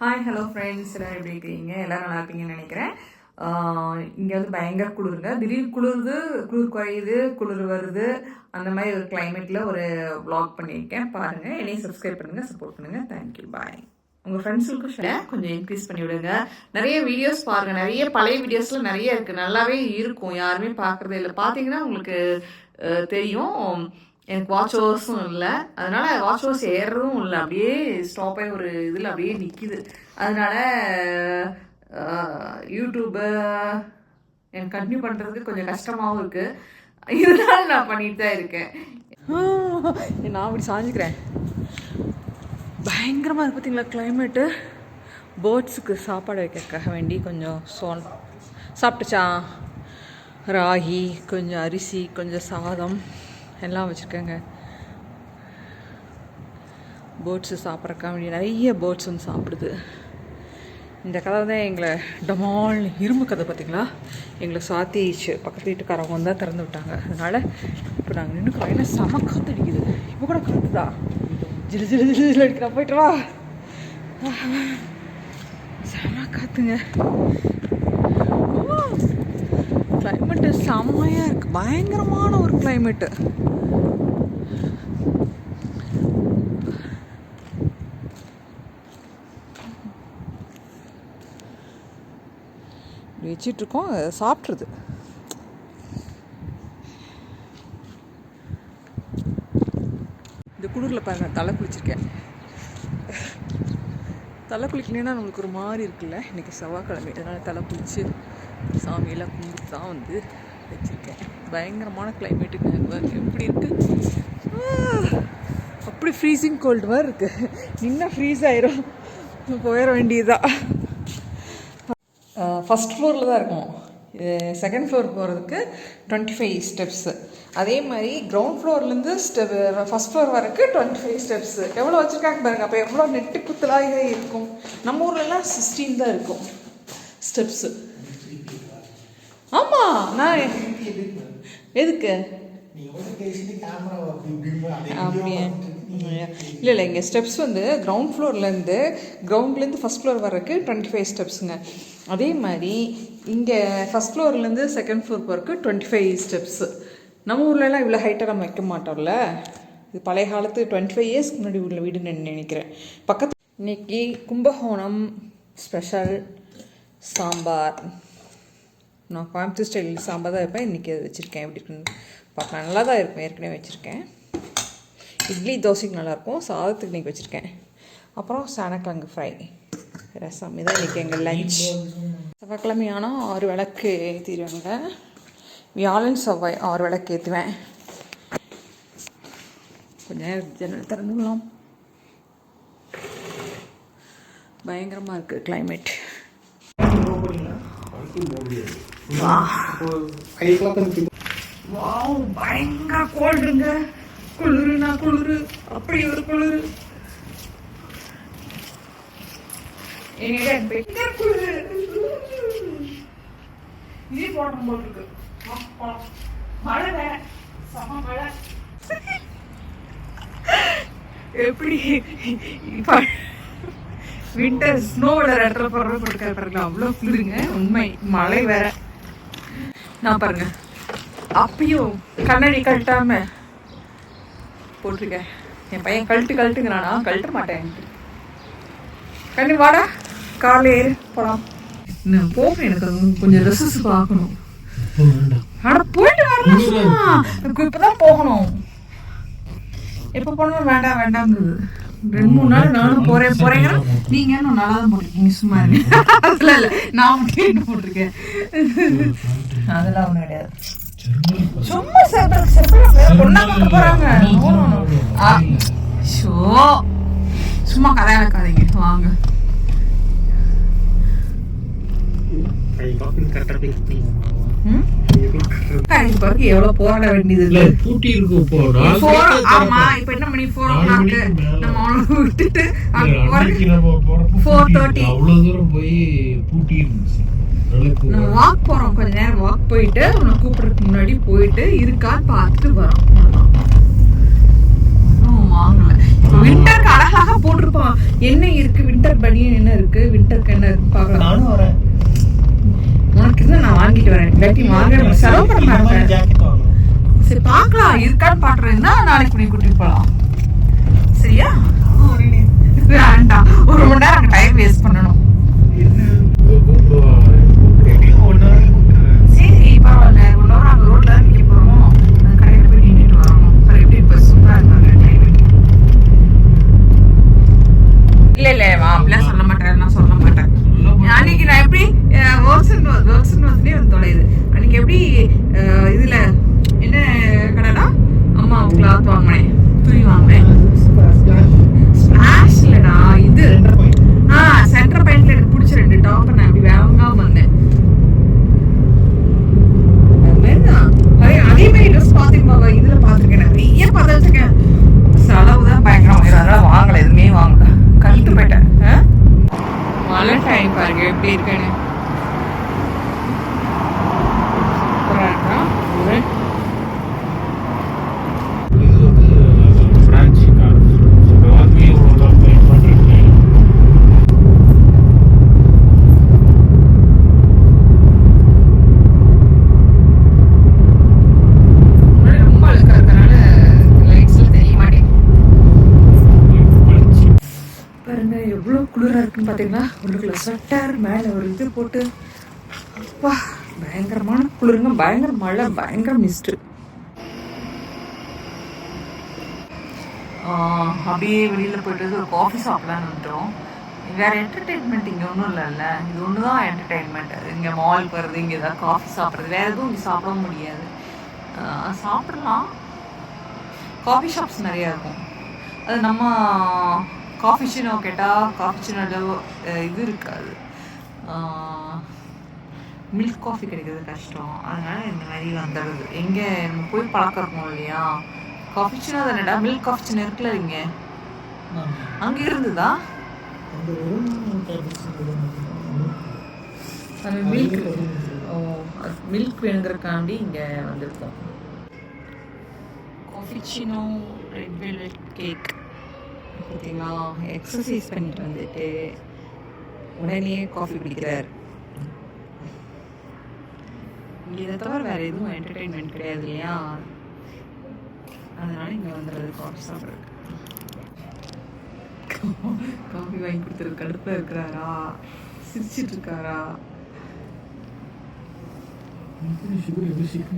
Hi hello friends எல்லாரும் எப்படி இருக்கீங்க? எல்லாரும் நல்லா இருப்பீங்கன்னு நினைக்கிறேன். இங்கே வந்து பயங்கர குளிருங்க. திடீர் குளிருது குளிர் குறையுது குளிர் வருது. அந்த மாதிரி ஒரு கிளைமேட்டில் ஒரு வ்ளாக் பண்ணியிருக்கேன். பாருங்கள் என்னையும் சப்ஸ்கிரைப் பண்ணுங்கள் சப்போர்ட் பண்ணுங்கள் தேங்க்யூ பாய் உங்கள் ஃப்ரெண்ட்ஸுக்கும் ஷேர் கொஞ்சம் இன்க்ரீஸ் பண்ணி விடுங்க. நிறைய வீடியோஸ் பாருங்கள் நிறைய பழைய வீடியோஸில் நிறைய இருக்குது நல்லாவே இருக்கும். யாருமே பார்க்குறதே இல்லை. பார்த்தீங்கன்னா உங்களுக்கு தெரியும். எனக்கு வாட்ச் ஓவர்ஸும் இல்லை. அதனால வாட்ச் ஓவர்ஸ் ஏறுறதும் இல்லை. அப்படியே ஸ்டாப் ஆகி ஒரு இதில் அப்படியே நிற்கிது அதனால யூடியூப்பு எனக்கு கண்டினியூ பண்ணுறதுக்கு கொஞ்சம் கஷ்டமாகவும் இருக்குது இதனால நான் பண்ணிட்டு தான் இருக்கேன். நான் அப்படி சாஞ்சிக்கிறேன். பயங்கரமாக இருக்கு பார்த்தீங்களா கிளைமேட்டு பேர்ட்ஸுக்கு சாப்பாடு வைக்கிறதுக்காக வேண்டி கொஞ்சம் சோன் சாப்பிட்டுச்சா? ராகி கொஞ்சம் அரிசி கொஞ்சம் சாதம். எல்லாம் வச்சுருக்கேங்க. பேர்ட்ஸு சாப்பிட்றக்கா வேண்டிய நிறைய பேர்ட்ஸ் வந்து சாப்பிடுது. இந்த கதை தான் எங்களை டமால் இரும்பு கதை பார்த்தீங்களா? எங்களை சாத்திச்சு பக்கத்து வீட்டுக்காரவங்க வந்து தான் திறந்து விட்டாங்க. அதனால் இப்போ நாங்கள் நின்று ஏன்னா செம காற்று அடிக்குது இப்போ கூட காற்றுதா ஜிலு ஜிலு ஜிலு ஜிலு அடிக்கிறா. போயிட்டு வா. செம காற்றுங்க செம்மையாக இருக்குது பயங்கரமான ஒரு கிளைமேட்டு வச்சிட்ருக்கோம் சாப்பிட்ருது இந்த குளிரில் பாருங்கள் தலை குளிச்சிருக்கேன். தலை குளிக்கலைன்னா நம்மளுக்கு ஒரு மாதிரி இருக்குல்ல. இன்றைக்கி செவ்வாய்க்கிழமை. அதனால் தலை குளித்து சாமியெல்லாம் கும்பிட்டு தான் வந்து வச்சுருக்கேன். பயங்கரமான கிளைமேட்டுக்கு அங்க எப்படி இருக்குது அப்படி ஃப்ரீசிங் கோல்டு மாதிரி இருக்குது இன்னும் ஃப்ரீஸ் ஆயிரும். போயிட வேண்டியதுதான். ஃபஸ்ட் ஃப்ளோரில் தான் இருக்கும். செகண்ட் ஃப்ளோர் போகிறதுக்கு டுவெண்ட்டி ஃபைவ் ஸ்டெப்ஸு அதே மாதிரி கிரவுண்ட் ஃப்ளோர்லேருந்து ஸ்டெப் ஃபஸ்ட் ஃப்ளோர் வரைக்கும் டுவெண்ட்டி ஃபைவ் ஸ்டெப்ஸு எவ்வளோ வச்சுருக்காங்க பாருங்கள் அப்போ எவ்வளோ நெட்டு குத்தலாக இருக்கும். நம்ம ஊர்லலாம் சிக்ஸ்டீன் தான் இருக்கும். ஸ்டெப்ஸு ஆமாம் நான் எதுக்கு? அப்படியே? இல்லை இல்லை இங்கே ஸ்டெப்ஸ் வந்து கிரவுண்ட் ஃப்ளோர்லேருந்து கிரவுண்ட்லேருந்து ஃபஸ்ட் ஃப்ளோர் வர்றதுக்கு டுவெண்ட்டி ஃபைவ் ஸ்டெப்ஸுங்க அதே மாதிரி இங்கே ஃபஸ்ட் ஃப்ளோர்லேருந்து செகண்ட் ஃப்ளோர் போகிறதுக்கு டுவெண்ட்டி ஃபைவ் ஸ்டெப்ஸு நம்ம ஊர்லலாம் இவ்வளோ ஹைட்டாக நம்ம வைக்க மாட்டோம்ல? இது பழைய காலத்து டுவெண்ட்டி ஃபைவ் இயர்ஸ்க்கு முன்னாடி உள்ள வீடுன்னு நான் நினைக்கிறேன். பக்கத்து இன்னைக்கு கும்பகோணம் ஸ்பெஷல் சாம்பார். நான் கோயம்புத்தூர் ஸ்டைல் சாம்பார் தான் வைப்பேன். இன்றைக்கி அதை வச்சுருக்கேன். எப்படி இருக்குன்னு பார்க்கலாம். நல்லா தான் இருக்கும். ஏற்கனவே வச்சுருக்கேன். இட்லி தோசைக்கு நல்லாயிருக்கும். சாதத்துக்கு இன்றைக்கி வச்சுருக்கேன். அப்புறம் சேனக்கிழங்கு ஃப்ரை ரசம். இதான் இன்றைக்கி எங்கள் லஞ்ச் செவ்வாய்க்கிழமை ஆனால் ஆறு விளக்கு ஏற்றிடுவாங்க வியாழன் செவ்வாய் ஆறு விளக்கு ஏற்றுவேன் கொஞ்சம் நேரம் ஜன்னல் திறந்துக்கலாம் பயங்கரமாக இருக்குது கிளைமேட் வாவ் பயங்கர கோல்டுங்க. குளிருனா குளிரு அப்படி ஒரு குளிரு. எங்க குளிரு. இதே போட்டோம் மழை வேற. மழை. எப்படி? வின்டர் ஸ்னோவோட இடத்துல போடுற போட்டுக்காரு பாருங்க அவ்வளோ குளிருங்க. உண்மை. மழை வேற. நான் பாருங்க. அப்பயும் கண்ணாடி கழட்டாம போட்டிருக்கேன். என் பையன் கழட்டு கழட்டுங்கிறானா? கழட்ட மாட்டேன். கண்ணி வாடா. ஏறு போலாம். இன்னும் போகணும் எனக்கு அது கொஞ்சம் ட்ரெஸ்ஸஸ் பார்க்கணும் அட போயிட்டு வரலாம் இப்பதான் போகணும். எப்போ போனாலும் வேண்டாம் வேண்டாம்ங்குது. ரெண்டு மூணு நாள் நானும் போறேன் போறேங்க நீங்க இன்னும் நல்லா தான் போட்டிருக்கீங்க. சும்மா. அதெல்லாம் இல்ல. நான் என்ன போட்டிருக்கேன். அதெல்லாம் ஒண்ணும் கிடையாது. சும்மா செப்பல் செப்பல் பொண்ணா பார்க்க போறாங்க. ஷோ. சும்மா கதை வைக்காதீங்க வாங்க. எவ்வளவு போராட வேண்டியது பூட்டி இருக்கு ஆமா. இப்ப என்ன மணி? ஃபோர் ஓ நாலு கிளாக் மணிக்கு மேல. நம்ம அவனை விட்டுட்டு அங்க இல்ல, போறது அன்னைக்கு நம்ம போறப்போ 4:30. பூட்டி இருக்கு. அவ்வளவு தூரம் போய் பூட்டி இருந்துச்சு அதனால நம்ம இப்போ வாக் போறோம். கொஞ்ச நேரம் வாக் போயிட்டு உன்னை கூப்பிடுறதுக்கு முன்னாடி போயிட்டு இருக்கா பார்த்துட்டு வரோம். வாங்கல. விண்டருக்கு அழகாக போட்டிருப்பான். என்ன இருக்கு? விண்டர் பனியன் என்ன இருக்கு? விண்டருக்கு என்ன இருக்கு? பார்க்கலாம். நானும் வரேன். வாங்கிட்டு வரேன். இல்லாட்டி வாங்க செலவு பண்ண மாட்டேன் ஜாக்கெட் வாங்கணும். சரி பார்க்கலாம். இருக்கான்னு பாக்குறேன்னா நாளைக்கு கூட்டிட்டு போலாம். சரியா வேண்டாம் ஒரு மணி நேரம் டைம் வேஸ்ட் பண்ணணும் சரி பரவாயில்ல ஒரு நேரம் அங்க ரோட்ல தான் நிக்க போறோம் அந்த கடையில போய் நின்னுட்டு வரணும் அப்புறம் எப்படி இப்ப சூப்பரா இருக்காங்க climate. இல்ல இல்ல அப்படிலாம் சொல்ல மாட்டேன் நான் சொல்ல மாட்டேன் அன்னைக்கு நான் எப்படி ஒர்க்ஸ் ஒர்க்ஸ் வந்துட்டே வந்து தொலையுது. அன்னைக்கு எப்படி இதுல என்ன கடைடா? அம்மா கிளாத் வாங்கினேன். துணி வாங்கினேன். ஸ்பிளாஷ் இல்லடா இது. ஆ சென்டர் பாயிண்ட்ல எனக்கு பிடிச்ச ரெண்டு டாப் நான் அப்படி வாங்காம வந்தேன் அது மாதிரிதான். அதே அதே மாதிரி ட்ரெஸ் பாத்தீங்களா இதுல பாத்திருக்கேன் நிறைய பார்த்துருக்கேன் செலவு தான் பயங்கரம் ஆயிரும். அதனால வாங்கல எதுவுமே வாங்கல கழுத்து போயிட்டேன் ஆ? மழை டைம் பாருங்க எப்படி இருக்குன்னு சூப்பரா இருக்கா? ஒரு இது வந்து பிரான்ச் கார் ஆர்மி பண்ணிருக்கேன் முன்னாடி ரொம்ப அழுக்கா இருக்கறனால லைட்ஸ்ல தெரிய மாட்டேங்குது பாருங்க எவ்வளோ இருக்குன்னு பார்த்தீங்கன்னா உள்ளுக்குள்ள ஸ்வெட்டர் மேலே ஒரு இது போட்டு அப்பா பயங்கரமான குளிருங்க. பயங்கர மழை பயங்கர மிஸ்ட் அப்படியே வெளியில் போயிட்டு ஒரு காஃபி சாப்பிடலான்னு வந்துட்டோம். வேற என்டர்டெயின்மெண்ட் இங்கே ஒன்றும் இல்லைல்ல. இது ஒன்று தான் என்டர்டெயின்மெண்ட் இங்கே மால் போகிறது இங்கே ஏதாவது காஃபி சாப்பிட்றது. வேற எதுவும் இங்கே சாப்பிட முடியாது. ஆஹ் சாப்பிடலாம். காஃபி ஷாப்ஸ் நிறையா இருக்கும். அது நம்ம காஃபி சினோ கேட்டால் காஃபி சினோவில் இது இருக்காது மில்க் காஃபி கிடைக்கிறது கஷ்டம் அதனால இந்த மாதிரி வந்துடுது எங்கே நம்ம போய் பழக்கம் இருக்கும் இல்லையா காஃபி சினோ தானேடா மில்க் காஃபி சினோ இருக்குல்ல இங்கே அங்கே இருந்ததா மில்க் ஓ மில்க் வேணுங்கிறக்காண்டி இங்கே வந்திருக்கோம் சீனோ ரெட் வெல்வெட் கேக் பார்த்தீங்களா எக்ஸசைஸ் பண்ணிட்டு வந்துட்டு உடனே காஃபி குடிக்கிறார். இங்கே இதை தவிர வேறு எதுவும் என்டர்டெயின்மெண்ட் கிடையாது இல்லையா? அதனால இங்கே வந்துடுறது காஃபி சாப்பிட்றதுக்கு. காஃபி வாங்கி கொடுத்துருக்கு கடுப்பில் இருக்கிறாரா? சிரிச்சிட்டு இருக்காரா?